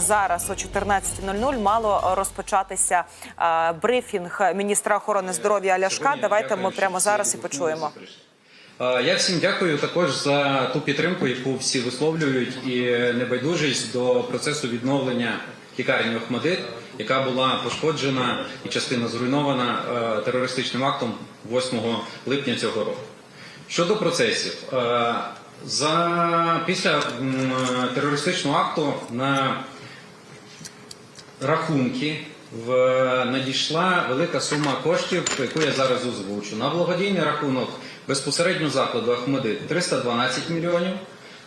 зараз о 14.00 мало розпочатися е, брифінг міністра охорони здоров'я Ляшка. Давайте ми прямо зараз і почуємо. Е, Я всім дякую також за ту підтримку, яку всі висловлюють, і небайдужість до процесу відновлення лікарні Охмадит, яка була пошкоджена і частина зруйнована е, терористичним актом 8 липня цього року. Щодо процесів, за після терористичного акту на рахунки в надійшла велика сума коштів, яку я зараз озвучу. На благодійний рахунок безпосередньо закладу Ахмедит 312 мільйонів.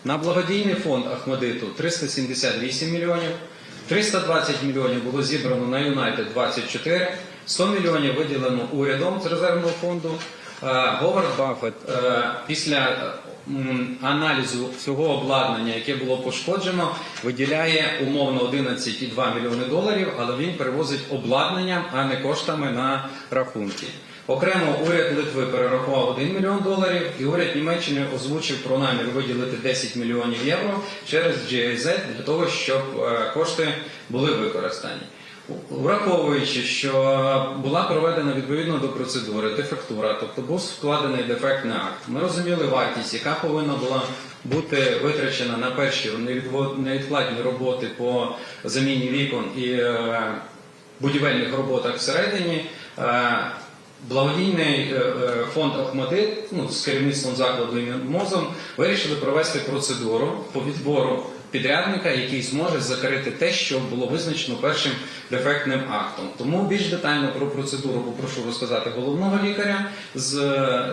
На благодійний фонд Ахмедиту 378 мільйонів. 320 мільйонів було зібрано на Юнайтед 24, 100 мільйонів виділено урядом з резервного фонду. Говард Баффет е, після аналізу всього обладнання, яке було пошкоджено, виділяє умовно 11,2 мільйони доларів, але він перевозить обладнанням, а не коштами на рахунки. Окремо уряд Литви перерахував 1 мільйон доларів, і уряд Німеччини озвучив про намір виділити 10 мільйонів євро через GIZ для того, щоб е, кошти були використані. Враховуючи, що була проведена відповідно до процедури дефектура, тобто був складений дефектний акт. Ми розуміли вартість, яка повинна була бути витрачена на перші невідкладні роботи по заміні вікон і е, будівельних роботах всередині. Е, Благодійний е, фонд Охмадит ну, з керівництвом закладу і МОЗом вирішили провести процедуру по відбору підрядника, який зможе закрити те, що було визначено першим дефектним актом. Тому більш детально про процедуру попрошу розказати головного лікаря з е,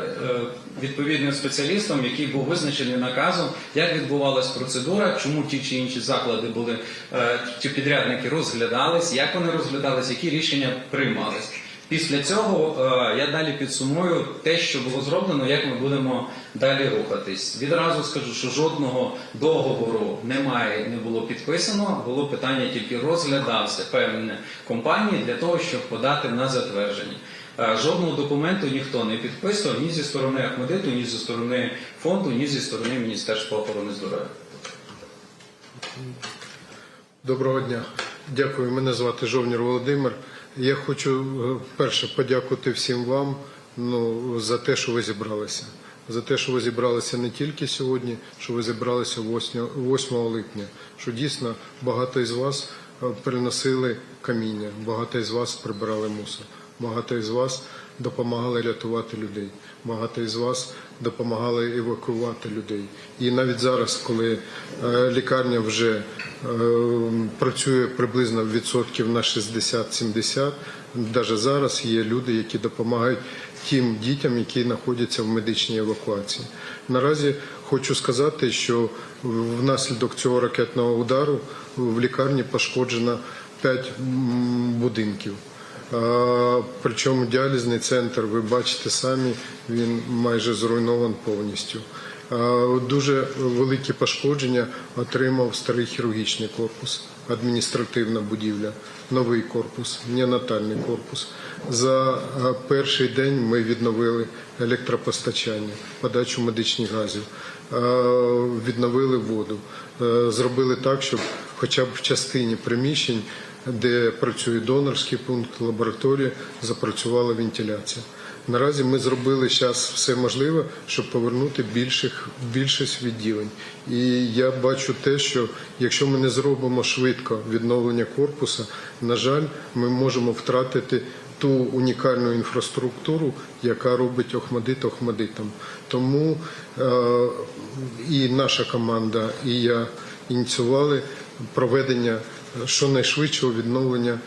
відповідним спеціалістом, який був визначений наказом, як відбувалась процедура, чому ті чи інші заклади були е, чи підрядники розглядались, як вони розглядались, які рішення приймались. Після цього е, я далі підсумую те, що було зроблено, як ми будемо далі рухатись. Відразу скажу, що жодного договору немає, не було підписано. Було питання тільки розглядався певні компанії для того, щоб подати на затвердження. Е, Жодного документу ніхто не підписував ні зі сторони Ахмедиту, ні зі сторони фонду, ні зі сторони Міністерства охорони здоров'я. Доброго дня. Дякую. Мене звати Жовнір Володимир. Я хочу е, перше подякувати всім вам ну, за те, що ви зібралися. За те, що ви зібралися не тільки сьогодні, що ви зібралися 8 8 липня. Що дійсно багато із вас е, переносили каміння, багато із вас прибирали мусор, багато із вас допомагали рятувати людей, багато із вас допомагали евакуювати людей. І навіть зараз, коли е, лікарня вже е, працює приблизно відсотків на 60-70, навіть зараз є люди, які допомагають тим дітям, які знаходяться в медичній евакуації. Наразі хочу сказати, що внаслідок цього ракетного удару в лікарні пошкоджено 5 будинків. Причому діалізний центр, ви бачите самі, він майже зруйнован повністю. Дуже великі пошкодження отримав старий хірургічний корпус, адміністративна будівля, новий корпус, неонатальний корпус. За перший день ми відновили електропостачання, подачу медичних газів, відновили воду, зробили так, щоб хоча б в частині приміщень де працює донорський пункт, лабораторія, запрацювала вентиляція. Наразі ми зробили зараз все можливе, щоб повернути більших, більшість відділень. І я бачу те, що якщо ми не зробимо швидко відновлення корпуса, на жаль, ми можемо втратити ту унікальну інфраструктуру, яка робить Охмадит Охмадитом. Тому е, і наша команда, і я ініціювали проведення щонайшвидшого відновлення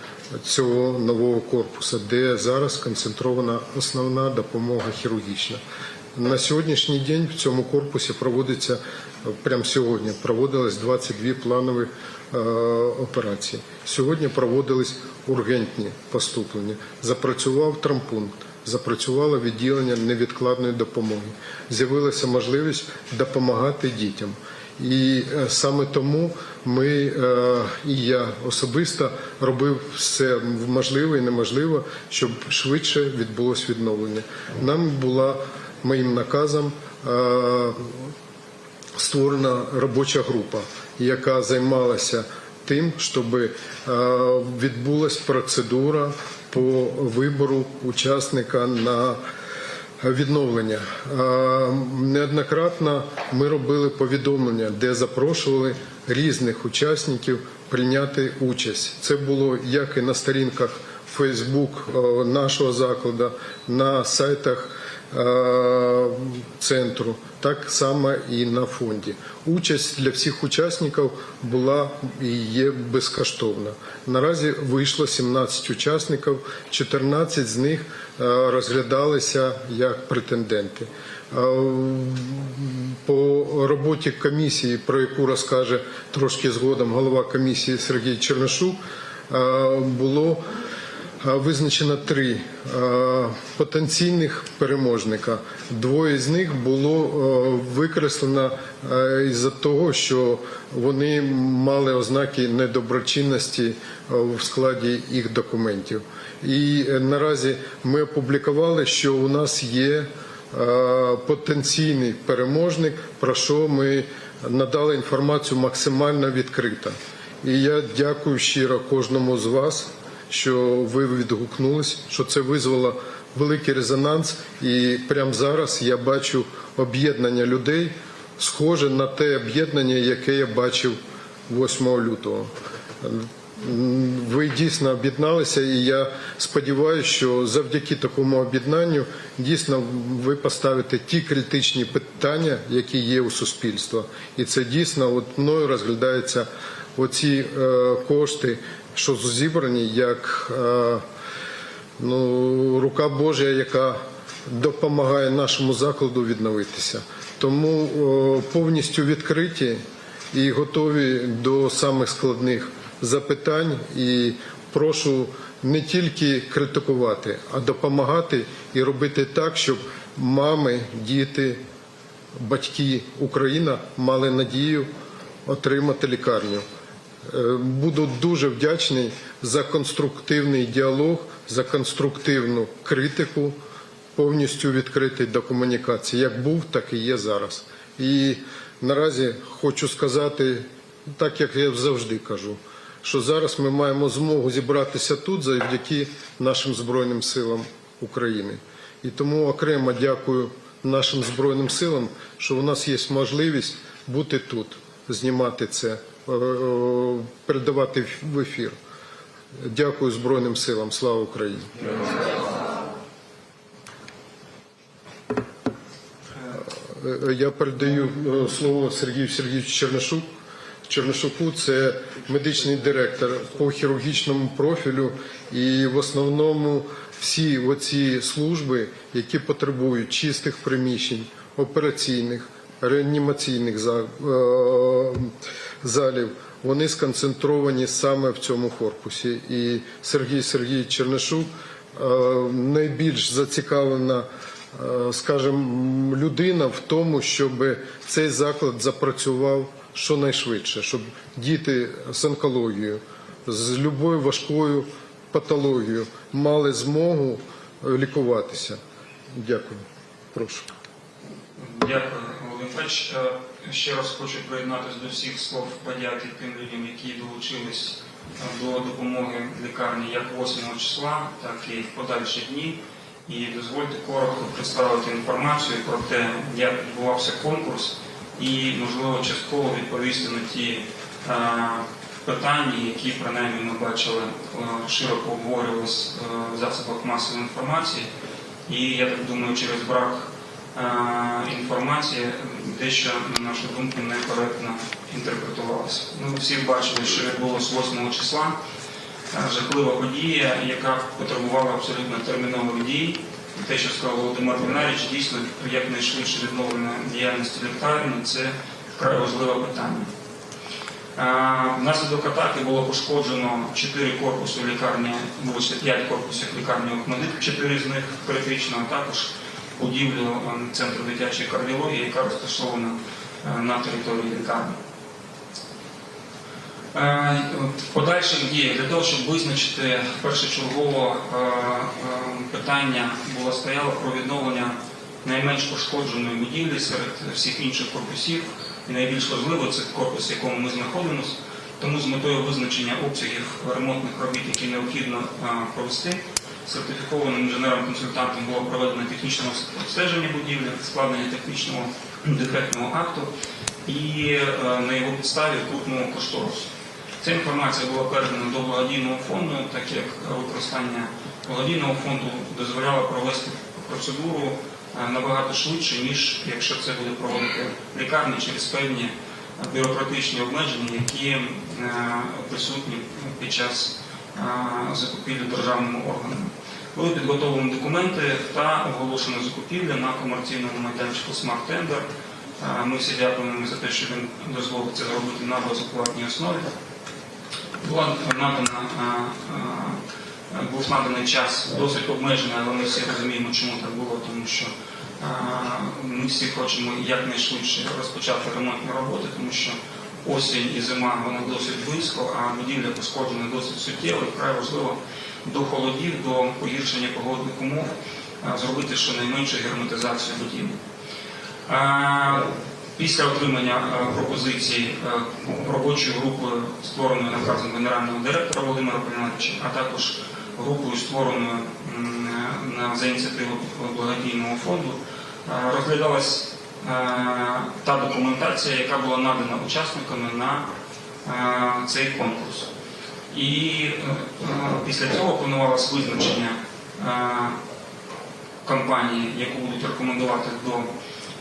цього нового корпусу, де зараз концентрована основна допомога хірургічна. На сьогоднішній день в цьому корпусі проводиться прямо сьогодні проводилось 22 планові е, операції. Сьогодні проводились ургентні поступлення. Запрацював травмпункт, запрацювало відділення невідкладної допомоги. З'явилася можливість допомагати дітям. І е, саме тому ми е, і я особисто робив все можливе і неможливе, щоб швидше відбулось відновлення. Нам була моїм наказом е, створена робоча група, яка займалася тим, щоб відбулась процедура по вибору учасника на відновлення. Неоднократно ми робили повідомлення, де запрошували різних учасників прийняти участь. Це було як і на сторінках Фейсбук нашого закладу, на сайтах центру, так само і на фонді. Участь для всіх учасників була і є безкоштовна. Наразі вийшло 17 учасників, 14 з них е, розглядалися як претенденти. Е, По роботі комісії, про яку розкаже трошки згодом голова комісії Сергій Чернишук, е, було е, визначено три е, потенційних переможника. Двоє з них було е, викреслено е, із-за того, що вони мали ознаки недоброчинності е, в складі їх документів. І е, наразі ми опублікували, що у нас є е, потенційний переможник, про що ми надали інформацію максимально відкрито. І я дякую щиро кожному з вас, що ви відгукнулись, що це визвало великий резонанс. І прямо зараз я бачу об'єднання людей, схоже на те об'єднання, яке я бачив 8 лютого. Ви дійсно об'єдналися, і я сподіваюся, що завдяки такому об'єднанню дійсно ви поставите ті критичні питання, які є у суспільства. І це дійсно от мною розглядається оці е, кошти, що зібрані як е, ну, рука Божа, яка допомагає нашому закладу відновитися. Тому повністю відкриті і готові до самих складних запитань. І прошу не тільки критикувати, а допомагати і робити так, щоб мами, діти, батьки Україна мали надію отримати лікарню. Е, Буду дуже вдячний за конструктивний діалог, за конструктивну критику, повністю відкритий до комунікації. Як був, так і є зараз. І наразі хочу сказати, так як я завжди кажу, що зараз ми маємо змогу зібратися тут завдяки нашим Збройним силам України. І тому окремо дякую нашим Збройним силам, що у нас є можливість бути тут, знімати це, передавати в ефір. Дякую Збройним силам. Слава Україні! Е, Я передаю е, слово Сергію Сергійовичу Чернишук. Чернишуку це медичний директор по хірургічному профілю, і в основному всі оці служби, які потребують чистих приміщень, операційних, реанімаційних е, залів, вони сконцентровані саме в цьому корпусі. І Сергій Сергій Чернишук е, найбільш зацікавлена е, скажімо, людина в тому, щоб цей заклад запрацював щонайшвидше, щоб діти з онкологією, з любою важкою патологією мали змогу лікуватися. Дякую. Прошу. Дякую, Володимир Е, Ще раз хочу приєднатися до всіх слов подяки тим людям, які долучились е, до допомоги лікарні як 8 числа, так і в подальші дні. І дозвольте коротко представити інформацію про те, як відбувався конкурс, і, можливо, частково відповісти на ті е, питання, які принаймні ми бачили е, широко обговорювалися е, в засобах масової інформації. І я так думаю, через брак е, інформації дещо, на нашу думку, некоректно інтерпретувалося. Ми всі бачили, що відбулося 8 числа. Е, Жахлива подія, яка потребувала абсолютно термінових дій. Те, що сказав Володимир Вінаріч, дійсно якнайшвидше відновлення діяльності лікарні це вкрай важливе питання. Е, Внаслідок атаки було пошкоджено 4 корпуси лікарні, вибачте, 5 корпусів лікарні Охмадит, 4 з них критично, а також будівлю е, Центру дитячої кардіології, яка розташована е, на території лікарні. Е, подальших діях для того, щоб визначити першочергово е, е, питання було стояло про відновлення найменш пошкодженої будівлі серед всіх інших корпусів. І найбільш важливо це корпус, в якому ми знаходимося. Тому з метою визначення обсягів ремонтних робіт, які необхідно провести, сертифікованим інженером-консультантом було проведено технічне обстеження будівлі, складення технічного дефектного акту і е, на його підставі крупного кошторису. Ця інформація була передана до благодійного фонду, так як використання благодійного фонду дозволяло провести процедуру е, набагато швидше, ніж якщо це буде проводити лікарня через певні бюрократичні обмеження, які е, присутні під час закупівлі державними органами. Були підготовлені документи та оголошено закупівля на комерційному майданчику Smart Tender. Е, Ми всі дякуємо за те, що він дозволив це зробити на безоплатній основі була надана, а, а, був наданий час досить обмежений, але ми всі розуміємо, чому так було, тому що ми всі хочемо якнайшвидше розпочати ремонтні роботи, тому що осінь і зима вона досить близько, а будівля пошкоджена досить суттєво і вкрай важливо до холодів, до погіршення погодних умов зробити щонайменше герметизацію будівлі. Е, Після отримання е, пропозицій е, робочою групою, створеною наказом генерального директора Володимира Павловича, а також групою, створеною е, за ініціативу благодійного фонду, е, розглядалась е, та документація, яка була надана учасниками на е, цей конкурс. І е, після цього планувалось визначення е, компанії, яку будуть рекомендувати до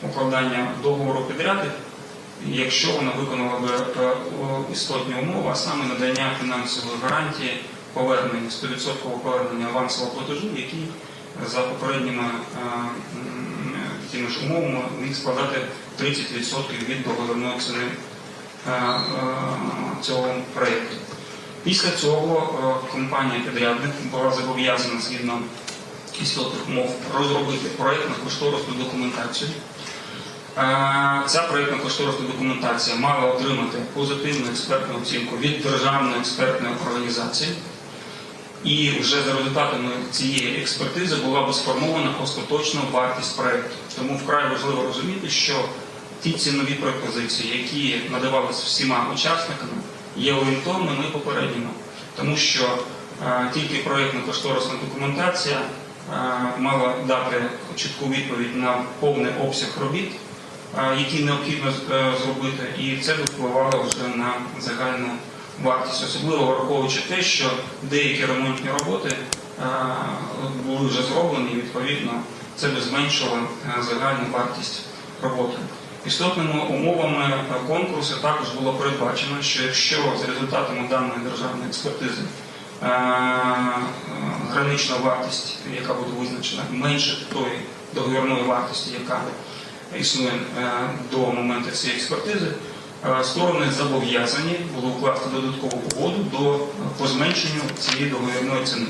укладання договору підряди, якщо вона виконала би е, істотні умови, а саме надання фінансової гарантії повернення 100% повернення авансового платежу, який за попередніми е, тими ж умовами міг складати 30% від договірної ціни цього проєкту. Після цього е, компанія-підрядник була зобов'язана згідно істотних умов розробити проєктну кошторисну документацію. Е, Ця проєктна кошторисна документація мала отримати позитивну експертну оцінку від державної експертної організації. І вже за результатами цієї експертизи була б сформована остаточна вартість проєкту. Тому вкрай важливо розуміти, що ті цінові пропозиції, які надавалися всіма учасниками, є орієнтовними і попередніми. Тому що е, тільки проєктна кошторисна документація е, мала дати чітку відповідь на повний обсяг робіт, е, які необхідно зробити, і це впливало вже на загальну вартість, особливо враховуючи те, що деякі ремонтні роботи були вже зроблені, і відповідно це б зменшило загальну вартість роботи. Істотними умовами е, конкурсу також було передбачено, що якщо за результатами даної державної експертизи е, е, гранична вартість, яка буде визначена, менше тої договірної вартості, яка існує до моменту цієї експертизи, сторони зобов'язані були укласти додаткову угоду до по зменшенню цієї договірної ціни,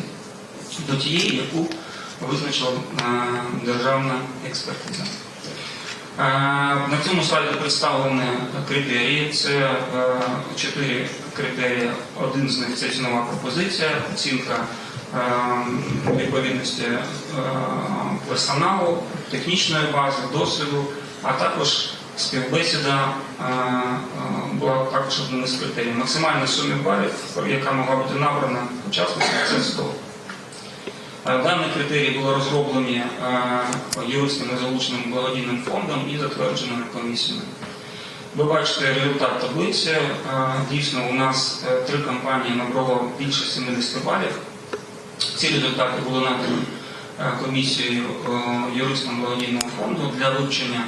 до тієї, яку визначила державна експертиза. Е, На цьому слайді представлені критерії. Це е, чотири критерії. Один з них це цінова пропозиція, оцінка е, відповідності персоналу, технічної бази, досвіду, а також співбесіда була також одним із критеріїв. Максимальна сума балів, яка могла бути набрана учасниками, це 100. Е, Дані критерії були розроблені е, юристами залученим благодійним фондом і затвердженими комісіями. Ви бачите результат таблиці. Е, Дійсно, у нас три компанії набрало більше 70 балів. Ці результати були надані комісією юристам благодійного фонду для вивчення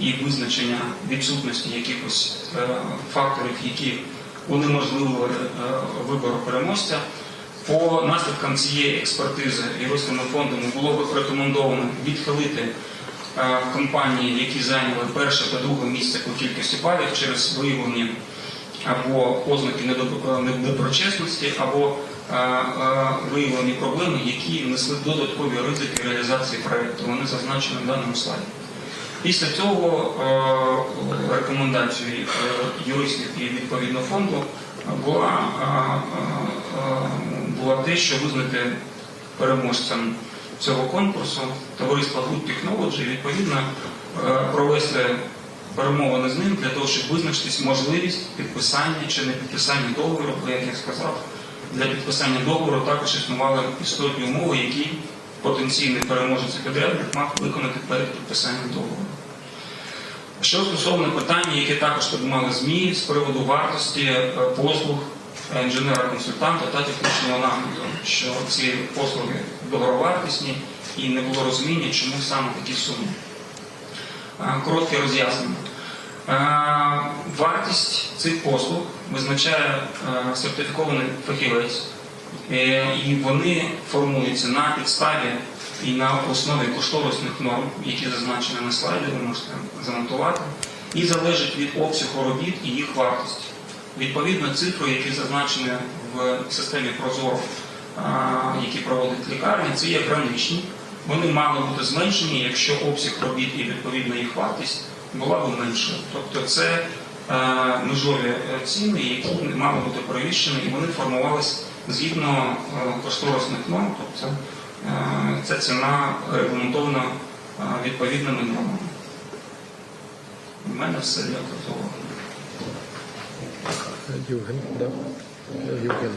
і визначення відсутності якихось факторів, які унеможливили вибору переможця. По наслідкам цієї експертизи юристами фондами було рекомендовано відхилити е, компанії, які зайняли перше та друге місце по кількості балів через виявлені або ознаки недоб- недоброчесності, або е, е, виявлені проблеми, які несли додаткові ризики реалізації проєкту. Вони зазначені в даному слайді. Після цього е, рекомендацією е, юристів і відповідно фонду була, була те, що визнати переможцем цього конкурсу товариства Good Technology, відповідно е, провести перемовини з ним для того, щоб визначитись можливість підписання чи не підписання договору, бо як я сказав, для підписання договору також існували істотні умови, які потенційний переможець підрядник мав виконати перед підписанням договору. Що стосовно питання, яке також піднімали ЗМІ з приводу вартості е, послуг інженера-консультанта та технічного нагляду, що ці послуги дороговартісні і не було розуміння, чому саме такі суми. Е, Коротке роз'яснення. Е, Вартість цих послуг визначає е, сертифікований фахівець, Е, і вони формуються на підставі і на основі кошторисних норм, які зазначені на слайді, ви можете занотувати, і залежить від обсягу робіт і їх вартості. Відповідно, цифри, які зазначені в системі Прозоро, які проводить лікарня, це є граничні. Вони мали бути зменшені, якщо обсяг робіт і відповідно їх вартість була б меншою. Тобто це е, межові е, ціни, які мали бути перевищені, і вони формувалися згідно е, кошторисних норм. Тобто ця ціна регламентована е, відповідними нормами. У мене все для готово. Євген. Е,